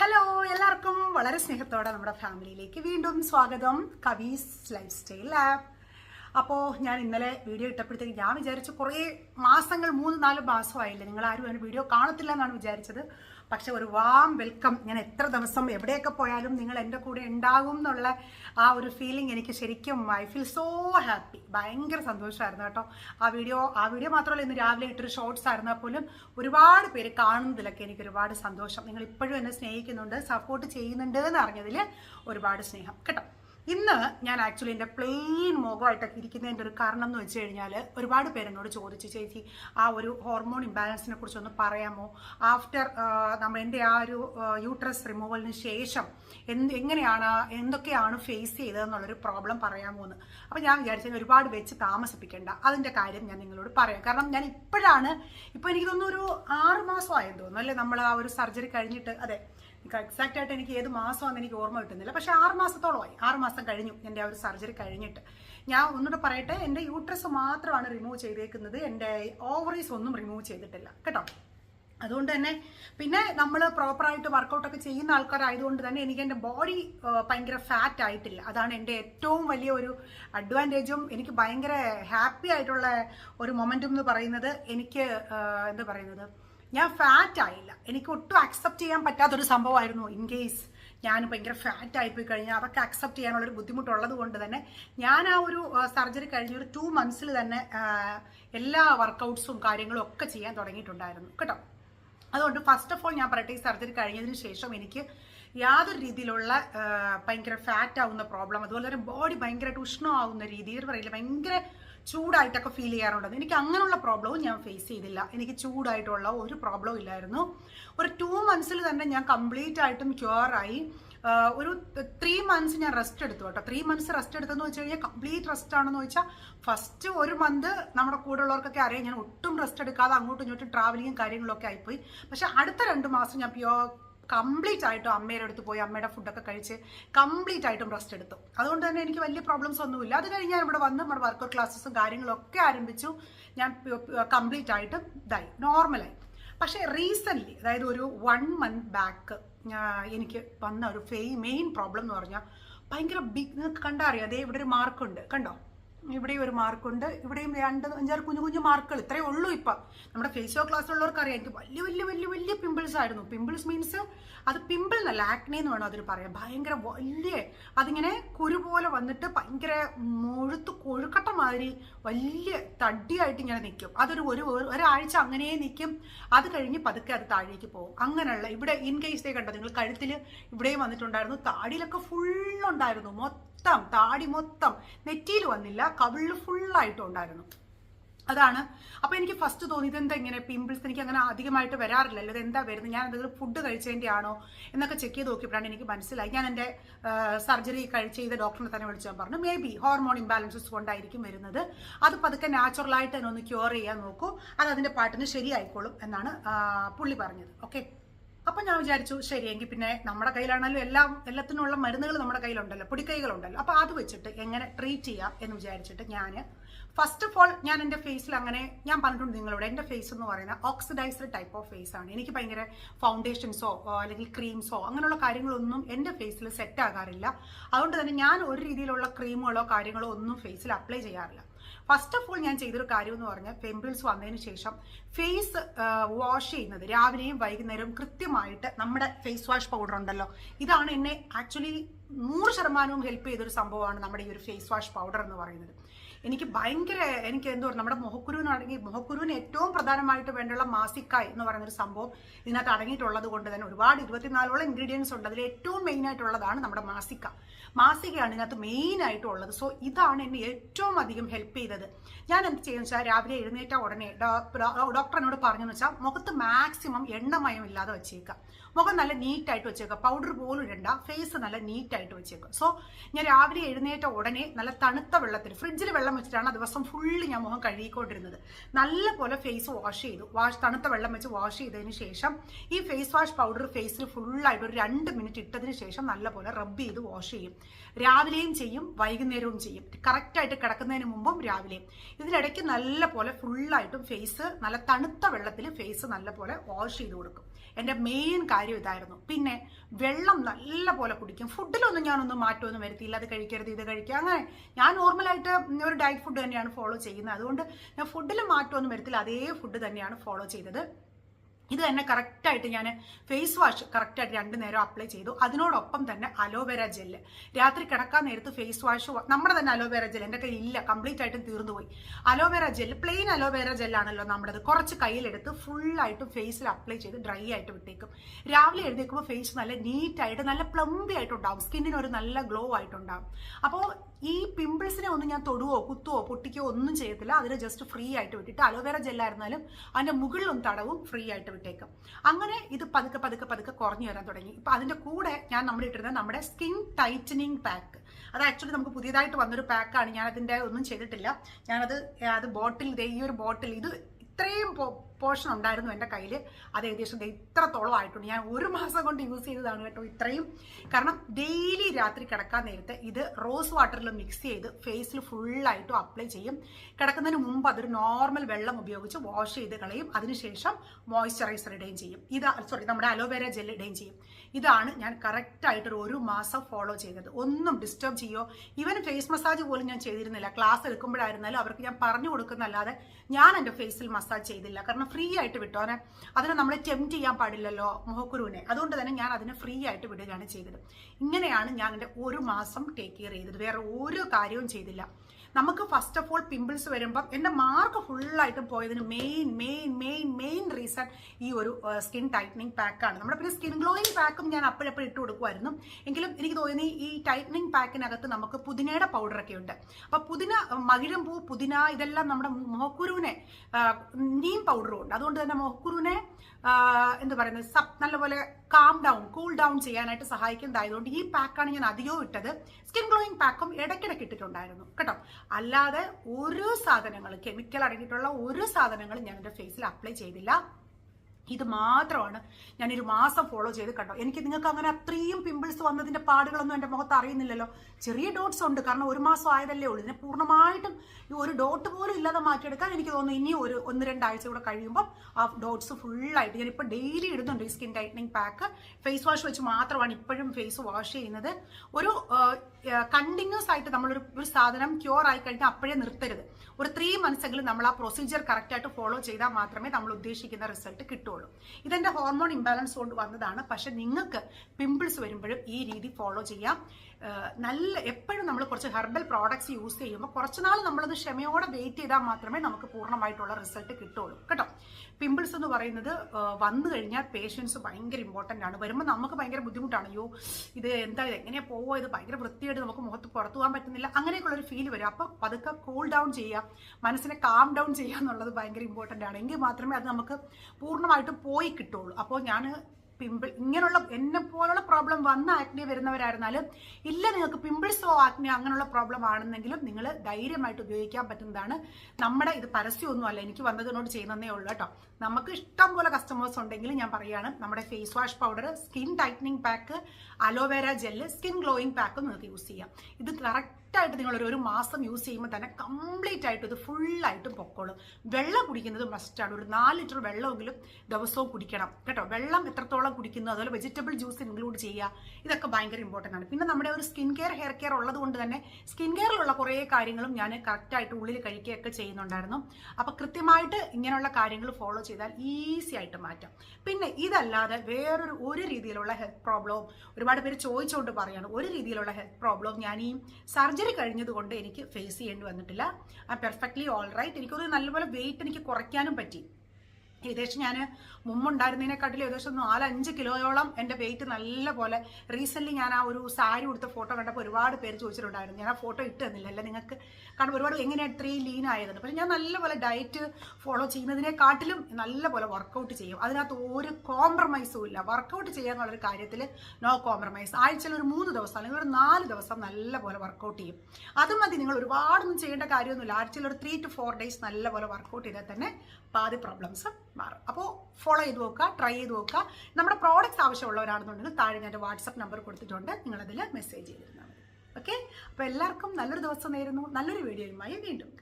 Hello എല്ലാവർക്കും വളരെ സ്നേഹത്തോടെ നമ്മുടെ ഫാമിലിയിലേക്ക് വീണ്ടും സ്വാഗതം. കവീസ് ലൈഫ് സ്റ്റൈൽ ആപ്പ് അപ്പോൾ ഞാൻ ഇന്നലെ വീഡിയോ ഇട്ടപ്പോഴത്തേക്ക് ഞാൻ വിചാരിച്ചു കുറേ മാസങ്ങൾ മൂന്ന് നാല് മാസമായില്ലേ നിങ്ങൾ ആരും അതിന് വീഡിയോ കാണത്തില്ല എന്നാണ് വിചാരിച്ചത്. പക്ഷെ ഒരു വാം വെൽക്കം ഞാൻ എത്ര ദിവസം എവിടെയൊക്കെ പോയാലും നിങ്ങൾ എന്റെ കൂടെ ഉണ്ടാകും എന്നുള്ള ആ ഒരു ഫീലിംഗ് എനിക്ക് ശരിക്കും ഐ ഫീൽ സോ ഹാപ്പി ഭയങ്കര സന്തോഷമായിരുന്നു കേട്ടോ. ആ വീഡിയോ ആ വീഡിയോ മാത്രമല്ല ഇന്ന് രാവിലെ ഇട്ടൊരു ഷോർട്സ് ആയിരുന്നാൽ പോലും ഒരുപാട് പേര് കാണുന്നതിലൊക്കെ എനിക്ക് ഒരുപാട് സന്തോഷം. നിങ്ങൾ ഇപ്പോഴും എന്നെ സ്നേഹിക്കുന്നുണ്ട് സപ്പോർട്ട് ചെയ്യുന്നുണ്ട് എന്ന് അറിഞ്ഞതിൽ ഒരുപാട് സ്നേഹം. കേട്ടോ. ഇന്ന് ഞാൻ ആക്ച്വലി എന്റെ പ്ലെയിൻ മുഖമായിട്ടൊക്കെ ഇരിക്കുന്നതിന്റെ ഒരു കാരണം എന്ന് വെച്ച് കഴിഞ്ഞാൽ ഒരുപാട് പേരെന്നോട് ചോദിച്ചു ചേച്ചി ആ ഒരു ഹോർമോൺ ഇംബാലൻസിനെ കുറിച്ചൊന്ന് പറയാമോ? ആഫ്റ്റർ നമ്മൾ എന്റെ ആ ഒരു യൂട്രസ് റിമൂവലിന് ശേഷം എന്ത് എങ്ങനെയാണ് എന്തൊക്കെയാണ് ഫേസ് ചെയ്തതെന്നുള്ളൊരു പ്രോബ്ലം പറയാമോ എന്ന്? അപ്പോൾ ഞാൻ വിചാരിച്ചത് ഒരുപാട് വെച്ച് താമസിപ്പിക്കേണ്ട. അതിന്റെ കാര്യം ഞാൻ നിങ്ങളോട് പറയാം. കാരണം ഞാൻ ഇപ്പോഴാണ് ഇപ്പോൾ എനിക്ക് തോന്നുന്നു ഒരു ആറ് മാസമായെന്ന് തോന്നുന്നു. അല്ലേ? നമ്മൾ ആ ഒരു സർജറി കഴിഞ്ഞിട്ട് അതെ. എക്സാക്റ്റ് ആയിട്ട് എനിക്ക് ഏത് മാസമാണെന്ന് എനിക്ക് ഓർമ്മ കിട്ടുന്നില്ല. പക്ഷേ ആറ് മാസത്തോളമായി. ആറ് മാസം കഴിഞ്ഞു. എന്റെ ആ ഒരു സർജറി കഴിഞ്ഞിട്ട്. ഞാൻ ഒന്നുകൂടെ പറയട്ടെ എന്റെ യൂട്രസ് മാത്രമാണ് റിമൂവ് ചെയ്തേക്കുന്നത്. എന്റെ ഓവറീസ് ഒന്നും റിമൂവ് ചെയ്തിട്ടില്ല. കേട്ടോ? അതുകൊണ്ട് തന്നെ പിന്നെ നമ്മൾ പ്രോപ്പറായിട്ട് വർക്കൗട്ടൊക്കെ ചെയ്യുന്ന ആൾക്കാരായതുകൊണ്ട് തന്നെ എനിക്ക് എന്റെ ബോഡി ഭയങ്കര ഫാറ്റ് ആയിട്ടില്ല. അതാണ് എന്റെ ഏറ്റവും വലിയ ഒരു അഡ്വാന്റേജും എനിക്ക് ഭയങ്കര ഹാപ്പി ആയിട്ടുള്ള ഒരു മൊമെന്റും എന്ന് പറയുന്നത്. എനിക്ക് എന്താ പറയുന്നത്? ഞാൻ ഫാറ്റ് ആയില്ല. എനിക്ക് ഒട്ടും അക്സെപ്റ്റ് ചെയ്യാൻ പറ്റാത്തൊരു സംഭവമായിരുന്നു. ഇൻ കേസ് ഞാൻ ഭയങ്കര ഫാറ്റ് ആയിപ്പോയി കഴിഞ്ഞാൽ അതൊക്കെ അക്സെപ്റ്റ് ചെയ്യാനുള്ളൊരു ബുദ്ധിമുട്ടുള്ളത് കൊണ്ട് തന്നെ ഞാൻ ആ ഒരു സർജറി കഴിഞ്ഞ ഒരു ടു മന്ത്സിൽ തന്നെ എല്ലാ വർക്കൗട്ട്സും കാര്യങ്ങളും ഒക്കെ ചെയ്യാൻ തുടങ്ങിയിട്ടുണ്ടായിരുന്നു. കേട്ടോ? അതുകൊണ്ട് ഫസ്റ്റ് ഓഫ് ഓൾ ഞാൻ പറയട്ടെ ഈ സർജറി കഴിഞ്ഞതിന് ശേഷം എനിക്ക് യാതൊരു രീതിയിലുള്ള ഭയങ്കര ഫാറ്റ് ആവുന്ന പ്രോബ്ലം അതുപോലെ തന്നെ ബോഡി ഭയങ്കരമായിട്ട് ഉഷ്ണമാവുന്ന രീതിയിൽ പറയില്ല ഭയങ്കര ചൂടായിട്ടൊക്കെ ഫീൽ ചെയ്യാറുണ്ടെന്ന് എനിക്ക് അങ്ങനെയുള്ള പ്രോബ്ലവും ഞാൻ ഫേസ് ചെയ്തില്ല. എനിക്ക് ചൂടായിട്ടുള്ള ഒരു പ്രോബ്ലവും ഇല്ലായിരുന്നു. ഒരു ടു മന്ത്സിൽ തന്നെ ഞാൻ കംപ്ലീറ്റ് ആയിട്ടും ക്യൂറായി ഒരു ത്രീ മന്ത്സ് ഞാൻ റെസ്റ്റ് എടുത്തു കേട്ടോ. ത്രീ മന്ത്സ് റെസ്റ്റ് എടുത്തെന്ന് വെച്ച് കഴിഞ്ഞാൽ കംപ്ലീറ്റ് റെസ്റ്റ് ആണെന്ന് വെച്ചാൽ ഫസ്റ്റ് ഒരു മന്ത് നമ്മുടെ കൂടെ ഉള്ളവർക്കൊക്കെ അറിയാം. ഞാൻ ഒട്ടും റെസ്റ്റ് എടുക്കാതെ അങ്ങോട്ടും ഇങ്ങോട്ടും ട്രാവലിങ്ങും കാര്യങ്ങളൊക്കെ ആയിപ്പോയി. പക്ഷെ അടുത്ത രണ്ട് മാസം ഞാൻ പ്യോർ കംപ്ലീറ്റ് ആയിട്ടും അമ്മയുടെ അടുത്ത് പോയി അമ്മയുടെ ഫുഡൊക്കെ കഴിച്ച് കംപ്ലീറ്റ് ആയിട്ടും റെസ്റ്റ് എടുത്തു. അതുകൊണ്ട് തന്നെ എനിക്ക് വലിയ പ്രോബ്ലംസ് ഒന്നുമില്ല. അത് കഴിഞ്ഞ് ഞാൻ ഇവിടെ വന്ന് നമ്മുടെ വർക്കൗട്ട് ക്ലാസ്സസും കാര്യങ്ങളൊക്കെ ആരംഭിച്ചു. ഞാൻ കംപ്ലീറ്റ് ആയിട്ട് ഇതായി. നോർമലായി പക്ഷേ റീസെന്റ്ലി അതായത് ഒരു വൺ മന്ത് ബാക്ക് എനിക്ക് വന്ന ഒരു ഫേ മെയിൻ പ്രോബ്ലം എന്ന് പറഞ്ഞാൽ ഭയങ്കര ബിഗ് നിങ്ങൾക്ക് കണ്ടാൽ അറിയാം? അതേ ഇവിടെ ഒരു മാർക്കുണ്ട് കണ്ടോ? ഇവിടെയും ഒരു മാർക്കുണ്ട്. ഇവിടെയും രണ്ട് അഞ്ചാറ് കുഞ്ഞു കുഞ്ഞു മാർക്കുകൾ. ഇത്രയേ ഉള്ളൂ ഇപ്പം. നമ്മുടെ ഫേസ് ക്ലാസ്സിലുള്ളവർക്ക് അറിയാം എനിക്ക് വലിയ വലിയ വലിയ വലിയ പിമ്പിൾസ് ആയിരുന്നു. പിമ്പിൾസ് മീൻസ് അത് പിമ്പിൾ എന്നല്ല ആക്നെ എന്ന് വേണം അതിൽ പറയാം ഭയങ്കര വലിയ അതിങ്ങനെ കുരു പോലെ വന്നിട്ട് ഭയങ്കര മുഴുത്ത് കൊഴുക്കട്ട മാതിരി വലിയ തടിയായിട്ട് ഇങ്ങനെ നിൽക്കും. അതൊരു ഒരു ഒരാഴ്ച അങ്ങനെ നിൽക്കും. അത് കഴിഞ്ഞ് പതുക്കെ അത് താഴേക്ക് പോകും. അങ്ങനെയുള്ള ഇവിടെ ഇൻ കേസ് ദേ കണ്ടോ നിങ്ങൾ കഴുത്തിൽ ഇവിടെയും വന്നിട്ടുണ്ടായിരുന്നു. താടിയിലൊക്കെ ഫുള്ളുണ്ടായിരുന്നു മൊത്തം താടി മൊത്തം. നെറ്റിയിൽ വന്നില്ല. കവിളിൽ ഫുള്ളായിട്ടും ഉണ്ടായിരുന്നു അതാണ്. അപ്പോൾ എനിക്ക് ഫസ്റ്റ് തോന്നി എന്താ ഇങ്ങനെ പിമ്പിൾസ് എനിക്ക് അങ്ങനെ അധികമായിട്ട് വരാറില്ലല്ലോ എന്താ വരുന്നത്? ഞാൻ എന്തെങ്കിലും ഫുഡ് കഴിച്ചതിന്റെ ആണോ എന്നൊക്കെ ചെക്ക് ചെയ്ത് നോക്കിയപ്പോഴാണ് എനിക്ക് മനസ്സിലായി. ഞാൻ എന്റെ സർജറി കഴിച്ച ചെയ്ത ഡോക്ടറിനെ തന്നെ വിളിച്ചാൽ പറഞ്ഞു മേ ബി ഹോർമോൺ ഇംബാലൻസസ് കൊണ്ടായിരിക്കും വരുന്നത്. അത് പതുക്കെ നാച്ചുറലായിട്ട് തന്നെ ഒന്ന് ക്യൂർ ചെയ്യാൻ നോക്കൂ. അത് അതിന്റെ പാട്ടിന് ശരിയായിക്കോളും എന്നാണ് പുള്ളി പറഞ്ഞത്. ഓക്കെ അപ്പം ഞാൻ വിചാരിച്ചു ശരി എങ്കിൽ പിന്നെ നമ്മുടെ കയ്യിലാണെങ്കിലും എല്ലാം എല്ലാത്തിനുള്ള മരുന്നുകൾ നമ്മുടെ കയ്യിലുണ്ടല്ലോ പൊടിക്കൈകളുണ്ടല്ലോ. അപ്പോൾ അത് വെച്ചിട്ട് എങ്ങനെ ട്രീറ്റ് ചെയ്യാം എന്ന് വിചാരിച്ചിട്ട് ഞാൻ ഫസ്റ്റ് ഓഫ് ഓൾ ഞാൻ എന്റെ ഫേസിൽ അങ്ങനെ ഞാൻ പറഞ്ഞിട്ടുണ്ട് നിങ്ങളോട് എന്റെ ഫേസ് എന്ന് പറയുന്നത് ഓക്സിഡൈസ്ഡ് ടൈപ്പ് ഓഫ് ഫേസ് ആണ്. എനിക്ക് ഭയങ്കര ഫൗണ്ടേഷൻസോ അല്ലെങ്കിൽ ക്രീംസോ അങ്ങനെയുള്ള കാര്യങ്ങളൊന്നും എന്റെ ഫേസിൽ സെറ്റ് ആകാറില്ല. അതുകൊണ്ട് തന്നെ ഞാൻ ഒരു രീതിയിലുള്ള ക്രീമുകളോ കാര്യങ്ങളോ ഒന്നും ഫേസിൽ അപ്ലൈ ചെയ്യാറില്ല. ഫസ്റ്റ് ഓഫ് ഓൾ ഞാൻ ചെയ്തൊരു കാര്യം എന്ന് പറഞ്ഞാൽ പെമ്പിൾസ് വന്നതിന് ശേഷം ഫേസ് വാഷ് ചെയ്യുന്നത് രാവിലെയും വൈകുന്നേരവും കൃത്യമായിട്ട് നമ്മുടെ ഫേസ് വാഷ് പൗഡർ ഉണ്ടല്ലോ. ഇതാണ് എന്നെ ആക്ച്വലി നൂറ് ശതമാനവും ഹെൽപ്പ് ചെയ്തൊരു സംഭവമാണ് നമ്മുടെ ഈ ഒരു ഫേസ് വാഷ് പൗഡർ എന്ന് പറയുന്നത്. എനിക്ക് ഭയങ്കര എനിക്ക് എന്തോ നമ്മുടെ മുഹക്കുരുവിനാണെങ്കിൽ മുഹക്കുരുവിന് ഏറ്റവും പ്രധാനമായിട്ട് വേണ്ടുള്ള മാസിക്കായ് എന്ന് പറയുന്നൊരു സംഭവം ഇതിനകത്ത് അടങ്ങിയിട്ടുള്ളത് കൊണ്ട് തന്നെ ഒരുപാട് ഇരുപത്തിനാലോളം ഇൻഗ്രീഡിയൻസ് ഉണ്ട്. അതിൽ ഏറ്റവും മെയിൻ ആയിട്ടുള്ളതാണ് നമ്മുടെ മാസിക്ക. മാസികയാണ് ഇതിനകത്ത് മെയിൻ ആയിട്ടുള്ളത്. സോ ഇതാണ് എന്നെ ഏറ്റവും അധികം ഹെൽപ്പ് ചെയ്തത്. ഞാൻ എന്ത് ചെയ്യുന്ന വെച്ചാൽ രാവിലെ എഴുന്നേറ്റ ഉടനെ ഡോക്ടർ എന്നോട് പറഞ്ഞെന്ന് വെച്ചാൽ മുഖത്ത് മാക്സിമം എണ്ണമയം ഇല്ലാതെ വെച്ചേക്കുക. മുഖം നല്ല നീറ്റായിട്ട് വെച്ചേക്കുക. പൗഡർ പോലും ഇടണ്ട. ഫേസ് നല്ല നീറ്റായിട്ട് വെച്ചേക്കുക. സോ ഞാൻ രാവിലെ എഴുന്നേറ്റ ഉടനെ നല്ല തണുത്ത വെള്ളത്തിൽ ഫ്രിഡ്ജിൽ വെള്ളം വെച്ചിട്ടാണ് ദിവസം ഫുള്ള് ഞാൻ മുഖം കഴുകിക്കൊണ്ടിരുന്നത്. നല്ലപോലെ ഫേസ് വാഷ് ചെയ്തു. വാഷ് തണുത്ത വെള്ളം വെച്ച് വാഷ് ചെയ്തതിന് ശേഷം ഈ ഫേസ് വാഷ് പൗഡർ ഫേസിൽ ഫുള്ളായിട്ട് ഒരു രണ്ട് മിനിറ്റ് ഇട്ടതിന് ശേഷം നല്ലപോലെ റബ്ബ് ചെയ്ത് വാഷ് ചെയ്യും. രാവിലെയും ചെയ്യും വൈകുന്നേരവും ചെയ്യും. കറക്റ്റായിട്ട് കിടക്കുന്നതിന് മുമ്പും രാവിലെയും. ഇതിനിടയ്ക്ക് നല്ല പോലെ ഫുള്ളായിട്ടും ഫേസ് നല്ല തണുത്ത വെള്ളത്തിൽ ഫേസ് നല്ല പോലെ വാഷ് ചെയ്ത് കൊടുക്കും. എന്റെ മെയിൻ കാര്യം ഇതായിരുന്നു. പിന്നെ വെള്ളം നല്ല പോലെ കുടിക്കും. ഫുഡിലൊന്നും ഞാനൊന്നും മാറ്റമൊന്നും വരുത്തിയില്ല. അത് കഴിക്കരുത് ഇത് കഴിക്കുക. അങ്ങനെ ഞാൻ നോർമലായിട്ട് ഒരു ഡയറ്റ് ഫുഡ് തന്നെയാണ് ഫോളോ ചെയ്യുന്നത്. അതുകൊണ്ട് ഞാൻ ഫുഡിൽ മാറ്റമൊന്നും വരുത്തില്ല അതേ ഫുഡ് തന്നെയാണ് ഫോളോ ചെയ്തത്. ഇത് തന്നെ കറക്റ്റായിട്ട് ഞാൻ ഫേസ് വാഷ് കറക്റ്റായിട്ട് രണ്ട് നേരം അപ്ലൈ ചെയ്തു. അതിനോടൊപ്പം തന്നെ അലോവേര ജെല്ല് രാത്രി കിടക്കാൻ നേരത്ത് ഫേസ് വാഷ് നമ്മുടെ തന്നെ അലോവേര ജെൽ എന്റെ കയ്യിൽ ഇല്ല കംപ്ലീറ്റ് ആയിട്ട് തീർന്നു പോയി. Aloe vera gel plain aloe vera ജെല്ലാണല്ലോ നമ്മുടേത്. കുറച്ച് കയ്യിലെടുത്ത് ഫുള്ളായിട്ട് ഫേസിൽ അപ്ലൈ ചെയ്ത് ഡ്രൈ ആയിട്ട് വിട്ടേക്കും. രാവിലെ എഴുന്നേക്കുമ്പോൾ ഫേസ് നല്ല നീറ്റായിട്ട് നല്ല പ്ലംബി ആയിട്ടുണ്ടാവും. സ്കിന്നിന് ഒരു നല്ല ഗ്ലോ ആയിട്ടുണ്ടാവും. അപ്പോൾ ഈ പിമ്പിൾസിനെ ഒന്നും ഞാൻ തൊടുവോ കുത്തുവോ പൊട്ടിക്കോ ഒന്നും ചെയ്യത്തില്ല. അതിന് ജസ്റ്റ് ഫ്രീ ആയിട്ട് വിട്ടിട്ട് അലോവേര ജെല്ലായിരുന്നാലും അതിന്റെ മുകളിലും തടവും ഫ്രീ ആയിട്ട് വിട്ടേക്കും. അങ്ങനെ ഇത് പതുക്കെ പതുക്കെ പതുക്കെ കുറഞ്ഞു വരാൻ തുടങ്ങി. ഇപ്പം അതിന്റെ കൂടെ ഞാൻ നമ്മൾ ഇട്ടിരുന്നത് നമ്മുടെ സ്കിൻ ടൈറ്റനിങ് പാക്ക് അത് ആക്ച്വലി നമുക്ക് പുതിയതായിട്ട് വന്നൊരു പാക്കാണ് ഞാൻ അതിന്റെ ഒന്നും ചെയ്തിട്ടില്ല. ഞാനത് അത് ബോട്ടിൽ ഈ ഒരു ബോട്ടിൽ ഇത് ഇത്രയും പോർഷൻ ഉണ്ടായിരുന്നു എന്റെ കയ്യിൽ അത് ഏകദേശം ഇത്രത്തോളം ആയിട്ടുണ്ട്. ഞാൻ ഒരു മാസം കൊണ്ട് യൂസ് ചെയ്തതാണ് കേട്ടോ ഇത്രയും. കാരണം ഡെയിലി രാത്രി കിടക്കാൻ നേരത്തെ ഇത് റോസ് വാട്ടറിൽ മിക്സ് ചെയ്ത് ഫേസിൽ ഫുള്ളായിട്ടും അപ്ലൈ ചെയ്യും. കിടക്കുന്നതിന് മുമ്പ് അതൊരു നോർമൽ വെള്ളം ഉപയോഗിച്ച് വാഷ് ചെയ്ത് കളയും. അതിനുശേഷം മോയ്സ്ചറൈസർ ഇടുകയും ചെയ്യും. ഇത് സോറി നമ്മുടെ അലോവേര ജെൽ ഇടുകയും ചെയ്യും. ഇതാണ് ഞാൻ കറക്റ്റായിട്ട് ഒരു മാസം ഫോളോ ചെയ്തത്. ഒന്നും ഡിസ്റ്റർബ് ചെയ്യോ? ഈവൻ ഫേസ് മസാജ് പോലും ഞാൻ ചെയ്തിരുന്നില്ല. ക്ലാസ് എടുക്കുമ്പോഴായിരുന്നാലും അവർക്ക് ഞാൻ പറഞ്ഞു കൊടുക്കുന്നല്ലാതെ ഞാൻ എന്റെ ഫേസിൽ മസാജ് ചെയ്തില്ല. കാരണം ഫ്രീ ആയിട്ട് വിട്ടോനെ. അതിനെ നമ്മൾ ടെംപ്റ്റ് ചെയ്യാൻ പാടില്ലല്ലോ മുഹക്കുരുവിനെ. അതുകൊണ്ട് തന്നെ ഞാൻ അതിനെ ഫ്രീ ആയിട്ട് വിടുകയാണ് ചെയ്തത്. ഇങ്ങനെയാണ് ഞാൻ എന്റെ ഒരു മാസം ടേക്ക് കെയർ ചെയ്തത്. വേറെ ഒരു കാര്യവും ചെയ്തില്ല. നമുക്ക് ഫസ്റ്റ് ഓഫ് ഓൾ പിമ്പിൾസ് വരുമ്പം എന്റെ മാർക്ക് ഫുള്ളായിട്ടും പോയതിന് main main main main reason ഈ ഒരു സ്കിൻ ടൈറ്റനിങ് പാക്കാണ് നമ്മുടെ പിന്നെ സ്കിൻ ഗ്ലോയിങ് പാക്കും ഞാൻ അപ്പോഴപ്പോൾ ഇട്ട് കൊടുക്കുമായിരുന്നു. എങ്കിലും എനിക്ക് തോന്നി ഈ ടൈറ്റനിങ് പാക്കിനകത്ത് നമുക്ക് പുതിനയുടെ പൗഡറൊക്കെ ഉണ്ട്. അപ്പോൾ പുതിന മകിഴമ്പൂ പുതിന ഇതെല്ലാം നമ്മുടെ മുഖക്കുരുവിനെ നീം പൗഡറും ഉണ്ട്. അതുകൊണ്ട് തന്നെ മുഖക്കുരുവിനെ എന്താ പറയുന്നത് സബ് നല്ലപോലെ കാം ഡൗൺ കൂൾ ഡൗൺ ചെയ്യാനായിട്ട് സഹായിക്കുന്നതായതുകൊണ്ട് ഈ പാക്കാണ് ഞാൻ അധികവും ഇട്ടത്. സ്കിൻ ഗ്ലോയിങ് പാക്കും ഇടയ്ക്കിടയ്ക്ക് ഇട്ടിട്ടുണ്ടായിരുന്നു. കേട്ടോ? അല്ലാതെ ഒരു സാധനങ്ങൾ കെമിക്കൽ അടങ്ങിയിട്ടുള്ള ഒരു സാധനങ്ങളും ഞാൻ എന്റെ ഫേസിൽ അപ്ലൈ ചെയ്തില്ല. ഇത് മാത്രമാണ് ഞാനൊരു മാസം ഫോളോ ചെയ്ത് കണ്ടോ? എനിക്ക് നിങ്ങൾക്ക് അങ്ങനെ അത്രയും പിമ്പിൾസ് വന്നതിന്റെ പാടുകളൊന്നും എന്റെ മുഖത്ത് അറിയുന്നില്ലല്ലോ. ചെറിയ ഡോട്ട്സ് ഉണ്ട്. കാരണം ഒരു മാസം ആയതല്ലേ ഉള്ളൂ. ഇതിനെ പൂർണമായിട്ടും ഒരു ഡോട്ട് പോലും ഇല്ലാതെ മാറ്റിയെടുക്കാൻ എനിക്ക് തോന്നുന്നു ഇനി ഒരു ഒന്ന് രണ്ടാഴ്ച കൂടെ കഴിയുമ്പോൾ ആ ഡോട്ട്സ് ഫുള്ളായിട്ട് ഞാനിപ്പോൾ ഡെയിലി ഇടുന്നുണ്ട് ഈ skin tightening pack face wash വെച്ച് മാത്രമാണ് ഇപ്പോഴും ഫേസ് വാഷ് ചെയ്യുന്നത്. ഒരു കണ്ടിന്യൂസ് ആയിട്ട് നമ്മളൊരു ഒരു സാധനം ക്യൂർ ആയി കഴിഞ്ഞാൽ അപ്പോഴേ നിർത്തരുത്. ഒരു ത്രീ മന്ത്സെങ്കിലും നമ്മൾ ആ പ്രൊസീജിയർ കറക്റ്റായിട്ട് ഫോളോ ചെയ്താൽ മാത്രമേ നമ്മൾ ഉദ്ദേശിക്കുന്ന റിസൾട്ട് കിട്ടുള്ളൂ ഇതെന്റെ ഹോർമോൺ ഇംബാലൻസ് കൊണ്ട് വന്നതാണ്. പക്ഷെ നിങ്ങൾക്ക് പിമ്പിൾസ് വരുമ്പോഴും ഈ രീതി ഫോളോ ചെയ്യാം. നല്ല എപ്പോഴും നമ്മൾ കുറച്ച് ഹെർബൽ പ്രോഡക്ട്സ് യൂസ് ചെയ്യുമ്പോൾ കുറച്ച് നാൾ നമ്മളത് ക്ഷമയോടെ വെയിറ്റ് ചെയ്താൽ മാത്രമേ നമുക്ക് പൂർണമായിട്ടുള്ള റിസൾട്ട് കിട്ടുള്ളൂ കേട്ടോ? പിമ്പിൾസ് എന്ന് പറയുന്നത് വന്നു കഴിഞ്ഞാൽ പേഷ്യൻസ് ഭയങ്കര ഇമ്പോർട്ടന്റ് ആണ്. വരുമ്പോൾ നമുക്ക് ഭയങ്കര ബുദ്ധിമുട്ടാണ്. അയ്യോ ഇത് എന്താ ഇത് എങ്ങനെയാ പോവോ ഇത് ഭയങ്കര വൃത്തിയായിട്ട് നമുക്ക് മുഖത്ത് പുറത്തു പോകാൻ പറ്റുന്നില്ല. അങ്ങനെയൊക്കെയുള്ള ഒരു ഫീൽ വരും. അപ്പം പതുക്കെ കൂൾ ഡൗൺ ചെയ്യുക. മനസ്സിനെ കാം ഡൗൺ ചെയ്യുക എന്നുള്ളത് ഭയങ്കര ഇമ്പോർട്ടന്റ് ആണ്. എങ്കിൽ മാത്രമേ അത് നമുക്ക് പൂർണമായിട്ടും പോയി കിട്ടുള്ളൂ അപ്പോൾ ഞാൻ പിമ്പിൾ ഇങ്ങനെയുള്ള എന്നെ പോലുള്ള പ്രോബ്ലം വന്ന ആക്നെ വരുന്നവരായിരുന്നാലും ഇല്ല നിങ്ങൾക്ക് പിമ്പിൾസോ ആക്നെ അങ്ങനെയുള്ള പ്രോബ്ലം ആണെന്നെങ്കിലും നിങ്ങൾ ധൈര്യമായിട്ട് ഉപയോഗിക്കാൻ പറ്റുന്നതാണ്. നമ്മുടെ ഇത് പരസ്യമൊന്നും അല്ല എനിക്ക് വന്നതിനോട് ചെയ്യുന്നതേ ഉള്ളൂ കേട്ടോ. നമുക്ക് ഇഷ്ടം പോലെ കസ്റ്റമേഴ്സ് ഉണ്ടെങ്കിൽ ഞാൻ പറയുകയാണ് നമ്മുടെ face wash powder skin tightening pack aloe vera gel skin glowing pack നിങ്ങൾക്ക് യൂസ് ചെയ്യാം. ഇത് കറക്റ്റായിട്ട് നിങ്ങൾ ഒരു മാസം യൂസ് ചെയ്യുമ്പോൾ തന്നെ കംപ്ലീറ്റ് ആയിട്ട് ഇത് ഫുള്ളായിട്ടും പൊക്കോളും. വെള്ളം കുടിക്കുന്നത് മസ്റ്റാണ് ഒരു നാല് ലിറ്റർ വെള്ളമെങ്കിലും ദിവസവും കുടിക്കണം. കേട്ടോ? വെള്ളം എത്രത്തോളം കുടിക്കുന്നു അതുപോലെ വെജിറ്റബിൾ ജ്യൂസ് ഇൻക്ലൂഡ് ചെയ്യുക ഇതൊക്കെ ഭയങ്കര ഇമ്പോർട്ടന്റ് ആണ്. പിന്നെ നമ്മുടെ ഒരു സ്കിൻ കെയർ ഹെയർ കെയർ ഉള്ളത് കൊണ്ട് തന്നെ സ്കിൻ കെയറിലുള്ള കുറേ കാര്യങ്ങളും ഞാൻ കറക്റ്റായിട്ട് ഉള്ളിൽ കഴിക്കുകയൊക്കെ ചെയ്യുന്നുണ്ടായിരുന്നു. അപ്പോൾ കൃത്യമായിട്ട് ഇങ്ങനെയുള്ള കാര്യങ്ങൾ ഫോളോ ചെയ്താൽ ഈസി ആയിട്ട് മാറ്റാം. പിന്നെ ഇതല്ലാതെ വേറൊരു ഒരു രീതിയിലുള്ള ഹെൽത്ത് പ്രോബ്ലവും ഒരുപാട് പേര് ചോദിച്ചുകൊണ്ട് പറയാണ് ഒരു രീതിയിലുള്ള ഹെൽത്ത് പ്രോബ്ലവും ഞാൻ ഈ സർജറി കഴിഞ്ഞതുകൊണ്ട് എനിക്ക് ഫേസ് ചെയ്യേണ്ടി വന്നിട്ടില്ല. ആ പെർഫെക്റ്റ്ലി ഓൾ റൈറ്റ് എനിക്കൊരു നല്ലപോലെ വെയിറ്റ് എനിക്ക് കുറയ്ക്കാനും പറ്റി. ഏകദേശം ഞാൻ മുമ്പുണ്ടായിരുന്നതിനെക്കാട്ടിലും ഏകദേശം നാലഞ്ച് കിലോയോളം എന്റെ വെയിറ്റ് നല്ല പോലെ റീസെന്റ്ലി ഞാൻ ആ ഒരു സാരി കൊടുത്ത ഫോട്ടോ കണ്ടപ്പോൾ ഒരുപാട് പേര് ചോദിച്ചിട്ടുണ്ടായിരുന്നു. ഞാൻ ആ ഫോട്ടോ ഇട്ട് തന്നില്ല അല്ല നിങ്ങൾക്ക് കാരണം ഒരുപാട് എങ്ങനെയാണ് ഇത്രയും ലീൻ ആയതെന്ന് പക്ഷേ ഞാൻ നല്ലപോലെ ഡയറ്റ് ഫോളോ ചെയ്യുന്നതിനെക്കാട്ടിലും നല്ലപോലെ വർക്കൗട്ട് ചെയ്യും. അതിനകത്ത് ഒരു കോംപ്രമൈസും ഇല്ല. വർക്കൗട്ട് ചെയ്യാന്നുള്ളൊരു കാര്യത്തിൽ നോ കോംപ്രമൈസ് ആഴ്ചയിൽ ഒരു മൂന്ന് ദിവസം അല്ലെങ്കിൽ ഒരു നാല് ദിവസം നല്ലപോലെ വർക്കൗട്ട് ചെയ്യും. അത് മതി. നിങ്ങൾ ഒരുപാടൊന്നും ചെയ്യേണ്ട കാര്യമൊന്നുമില്ല. ആഴ്ചയിൽ ഒരു ത്രീ ടു ഫോർ ഡേയ്സ് നല്ലപോലെ വർക്കൗട്ട് ചെയ്താൽ തന്നെ പാതി പ്രോബ്ലംസ് മാറും. അപ്പോൾ ഫോളോ ചെയ്ത് നോക്കുക ട്രൈ ചെയ്ത് നോക്കുക. നമ്മുടെ പ്രോഡക്റ്റ്സ് ആവശ്യമുള്ളവരാണെന്നുണ്ടെങ്കിൽ താഴെ ഞാൻ വാട്സപ്പ് നമ്പർ കൊടുത്തിട്ടുണ്ട്. നിങ്ങളതിൽ മെസ്സേജ് ചെയ്തിരുന്നാൽ മതി. ഓക്കെ അപ്പോൾ എല്ലാവർക്കും നല്ലൊരു ദിവസം നേരുന്നു. നല്ലൊരു വീഡിയോയുമായി വീണ്ടും